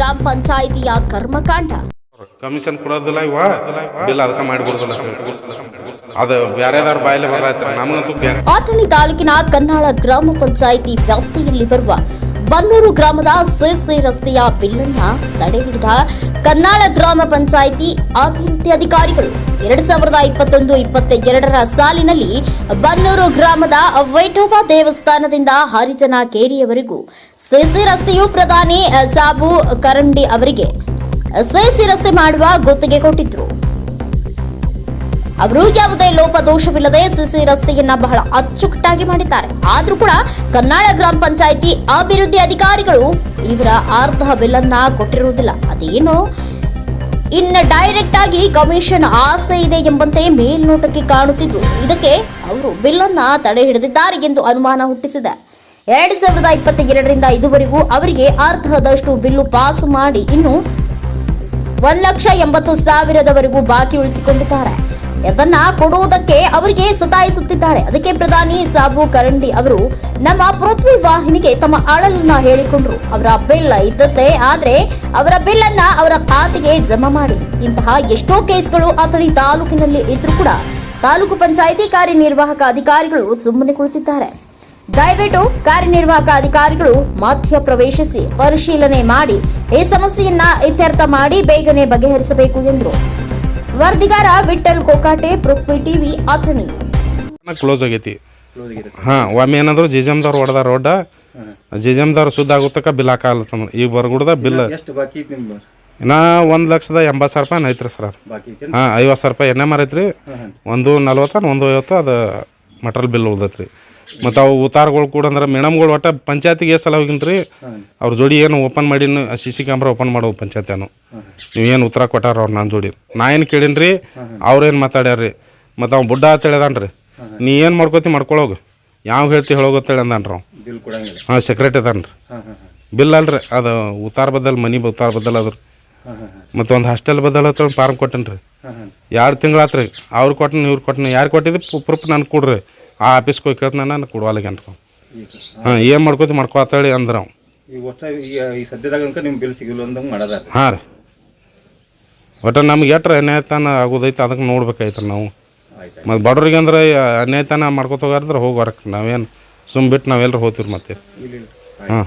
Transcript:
ಗ್ರಾಮ ಪಂಚಾಯಿತಿಯ ಕರ್ಮಕಾಂಡ ಕಮಿಷನ್ ಕೊಡೋದಿಲ್ಲ ಇವ ಬಿಲ್ ಅದಕ್ಕೆ ಮಾಡಿ ಕೊಡೋದಿಲ್ಲ ಅಂತ ಹೇಳಿ. ಅದು ಬೇರೆದಾರ ಬಾಯಲ್ಲಿ ಬರಲಾಯ್ತಾರೆ ನಮಗಂತೂ ಬೇರೆ ಅಥಣಿ ತಾಲೂಕಿನ ಕನ್ನಾಳ ಗ್ರಾಮ ಪಂಚಾಯಿತಿ ವ್ಯಾಪ್ತಿಯಲ್ಲಿ ಬರುವ ಬನ್ನೂರು ಗ್ರಾಮದ ಸಿರ್ಸಿ ರಸ್ತೆಯ ಬಿಲ್ಲನ್ನ ತಡೆ ಹಿಡಿದ ಕನ್ನಾಳ ಗ್ರಾಮ ಪಂಚಾಯಿತಿ ಅಭಿವೃದ್ಧಿ ಅಧಿಕಾರಿಗಳು. ಎರಡ್ ಸಾವಿರದ ಇಪ್ಪತ್ತೊಂದು ಇಪ್ಪತ್ತ ಎರಡರ ಸಾಲಿನಲ್ಲಿ ಬನ್ನೂರು ಗ್ರಾಮದ ವೈಠೋಬ ದೇವಸ್ಥಾನದಿಂದ ಹರಿಜನ ಕೇರಿಯವರೆಗೂ ಸಿಸಿ ರಸ್ತೆಯು ಪ್ರಧಾನಿ ಸಾಬು ಕರಂಡಿ ಅವರಿಗೆ ಸಿಸಿ ರಸ್ತೆ ಮಾಡುವ ಗುತ್ತಿಗೆ ಕೊಟ್ಟಿದ್ರು. ಅವರು ಯಾವುದೇ ಲೋಪ ದೋಷವಿಲ್ಲದೆ ಸಿಸಿ ರಸ್ತೆಯನ್ನ ಬಹಳ ಅಚ್ಚುಕಟ್ಟಾಗಿ ಮಾಡಿದ್ದಾರೆ. ಆದ್ರೂ ಕೂಡ ಕನ್ನಡ ಗ್ರಾಮ ಪಂಚಾಯಿತಿ ಅಭಿವೃದ್ಧಿ ಅಧಿಕಾರಿಗಳು ಇವರ ಅರ್ಧ ಬಿಲ್ಲನ್ನ ಕೊಟ್ಟಿರುವುದಿಲ್ಲ. ಅದೇನು ಇನ್ನು ಡೈರೆಕ್ಟ್ ಆಗಿ ಕಮಿಷನ್ ಆಸೆ ಇದೆ ಎಂಬಂತೆ ಮೇಲ್ನೋಟಕ್ಕೆ ಕಾಣುತ್ತಿದ್ದು. ಇದಕ್ಕೆ ಅವರು ಬಿಲ್ಲನ್ನ ತಡೆ ಹಿಡಿದಿದ್ದಾರೆ ಎಂದು ಅನುಮಾನ ಹುಟ್ಟಿಸಿದೆ. ಎರಡ್ ಸಾವಿರದ ಇಪ್ಪತ್ತ ಎರಡರಿಂದ ಇದುವರೆಗೂ ಅವರಿಗೆ ಅರ್ಧದಷ್ಟು ಬಿಲ್ಲು ಪಾಸು ಮಾಡಿ ಇನ್ನು ಒಂದ್ ಲಕ್ಷ ಎಂಬತ್ತು ಸಾವಿರದವರೆಗೂ ಬಾಕಿ ಉಳಿಸಿಕೊಂಡಿದ್ದಾರೆ. ಇದನ್ನ ಕೊಡುವುದಕ್ಕೆ ಅವರಿಗೆ ಸತಾಯಿಸುತ್ತಿದ್ದಾರೆ. ಅದಕ್ಕೆ ಪ್ರಧಾನಿ ಸಾಬು ಕರಂಡಿ ಅವರು ನಮ್ಮ ಪೃಥ್ವಿ ವಾಹಿನಿಗೆ ತಮ್ಮ ಅಳಲನ್ನ ಹೇಳಿಕೊಂಡ್ರು. ಅವರ ಬಿಲ್ ಇದ್ದತ್ತೆ ಆದ್ರೆ ಅವರ ಬಿಲ್ ಅನ್ನ ಅವರ ಖಾತೆಗೆ ಜಮಾ ಮಾಡಿ. ಇಂತಹ ಎಷ್ಟೋ ಕೇಸ್ಗಳು ಅಥಣಿ ತಾಲೂಕಿನಲ್ಲಿ ಇದ್ರು ಕೂಡ ತಾಲೂಕು ಪಂಚಾಯಿತಿ ಕಾರ್ಯನಿರ್ವಾಹಕ ಅಧಿಕಾರಿಗಳು ಸುಮ್ಮನೆ ಕುಳಿತಿದ್ದಾರೆ. ದಯವಿಟ್ಟು ಕಾರ್ಯನಿರ್ವಾಹಕ ಅಧಿಕಾರಿಗಳು ಮಧ್ಯ ಪ್ರವೇಶಿಸಿ ಪರಿಶೀಲನೆ ಮಾಡಿ ಈ ಸಮಸ್ಯೆಯನ್ನ ಇತ್ಯರ್ಥ ಮಾಡಿ ಬೇಗನೆ ಬಗೆಹರಿಸಬೇಕು ಎಂದರು. ವರದಿಗಾರ ವಿಠಲ್ ಕೋಕಾಟೆ ಪೃಥ್ವಿ ಟಿವಿ ಅಥಣಿ. ಕ್ಲೋಸ್ ಆಗೈತಿ. ಹಾಂ ಒಮ್ಮೆ ಏನಂದ್ರು ಜಿಜಮ್ದವ್ರು ಹೊಡೆದ ರೋಡ ಜಿಜಮ್ದವ್ರು ಶುದ್ಧ ಆಗುತ್ತಕ ಬಿಲ್ ಹಾಕಲ್ಲತ್ತಂದ್ರು ಈಗ ಬರ್ಗುಡ್ದ ಬಿಲ್ ನಾ ಒಂದು ಲಕ್ಷದ ಎಂಬತ್ತು ಸಾವಿರ ರೂಪಾಯಿ ಐತ್ರಿ ಸರ್ ಹಾಂ ಐವತ್ತು ಸಾವಿರ ರೂಪಾಯಿ ಎಣ್ಣೆ ಮಾರೈತ್ರಿ. ಒಂದು ನಲ್ವತ್ತ ಒಂದು ಐವತ್ತು ಅದು ಮಟಲ್ ಬಿಲ್ ಉಳ್ದೈತ್ರಿ. ಮತ್ತು ಅವು ಉತ್ತಾರಗಳು ಕೂಡ ಅಂದ್ರೆ ಮೇಡಮ್ಗಳು ಒಟ್ಟು ಪಂಚಾಯತಿಗೆ ಎಷ್ಟು ಸಲ ಹೋಗಿನ್ರಿ ಅವ್ರ ಜೋಡಿ ಏನು ಓಪನ್ ಮಾಡಿ ಸಿ ಸಿ ಕ್ಯಾಮ್ರಾ ಓಪನ್ ಮಾಡೋ ಪಂಚಾಯತಿಯನ್ನು ನೀವು ಏನು ಉತ್ತರ ಕೊಟ್ಟಾರ ಅವ್ರು ನನ್ನ ಜೋಡಿ. ನಾ ಏನು ಕೇಳೀನಿ ಅವ್ರೇನು ಮಾತಾಡ್ಯಾರ್ರಿ. ಮತ್ತು ಅವ್ನು ಬುಡ್ಡ ಅಂತ ರೀ ನೀ ಏನು ಮಾಡ್ಕೋತಿ ಮಾಡ್ಕೊಳೋಗು ಯಾವ ಹೇಳ್ತಿ ಹೇಳೋಗತ್ತೇಳಿ ಅಂದಾನ್ರಿ ಅವ್ನು. ಹಾಂ ಸೆಕ್ರೆಟ್ ಅದಾನ ರೀ ಬಿಲ್ ಅಲ್ರಿ ಅದು ಉತ್ತಾರ ಬದಲ್ ಮನಿ ಉತ್ತಾರ ಬದಲ್ ಅದ್ರ ಮತ್ತು ಒಂದು ಹಾಸ್ಟೆಲ್ ಬದಲಾತ್ರ ಫಾರ್ಮ್ ಕೊಟ್ಟನ್ರಿ. ಎರಡು ತಿಂಗಳಾತ್ರಿ ಅವ್ರು ಕೊಟ್ಟನ ಇವ್ರು ಕೊಟ್ಟನ ಯಾರು ಕೊಟ್ಟಿದ್ದು ಪ್ರೂಫ್ ನಾನು ಕೊಡ್ರಿ. ಆ ಆಫೀಸ್ಗೆ ಹೋಗಿ ಕೇಳ್ತಾನೆ ನಾನು ಕೊಡುವಲ್ಲಿಗೆ ಈಗ ಹಾಂ ಏನು ಮಾಡ್ಕೋತಿ ಮಾಡ್ಕೋತಾಳಿ ಅಂದ್ರೆ. ಅವ್ನು ಈಗ ಈ ಸದ್ಯದಾಗ ಅನ್ಕ ಬಿಲ್ ಸಿಗಿಲ್ಲ ಅಂದಂಗೆ ಮಾಡದಾರ ಹಾಂ ರೀ. ಒಟ್ಟು ನಮ್ಗೆ ಎಟ್ರ ಅನ್ಯಾಯತನ ಆಗೋದೈತೆ ಅದಕ್ಕೆ ನೋಡ್ಬೇಕಾಯ್ತು ನಾವು. ಮತ್ತು ಬಡವ್ರಿಗೆ ಅಂದ್ರೆ ಅನ್ಯಾಯತನ ಮಾಡ್ಕೊತ ಹೋಗಾರ್ದ್ರೆ ಹೋಗಿ ಹೊರಕ್ಕೆ ನಾವೇನು ಸುಮ್ ಬಿಟ್ಟು ನಾವೆಲ್ಲರೂ ಹೋಗ್ತೀವಿ ಮತ್ತೆ. ಹಾಂ.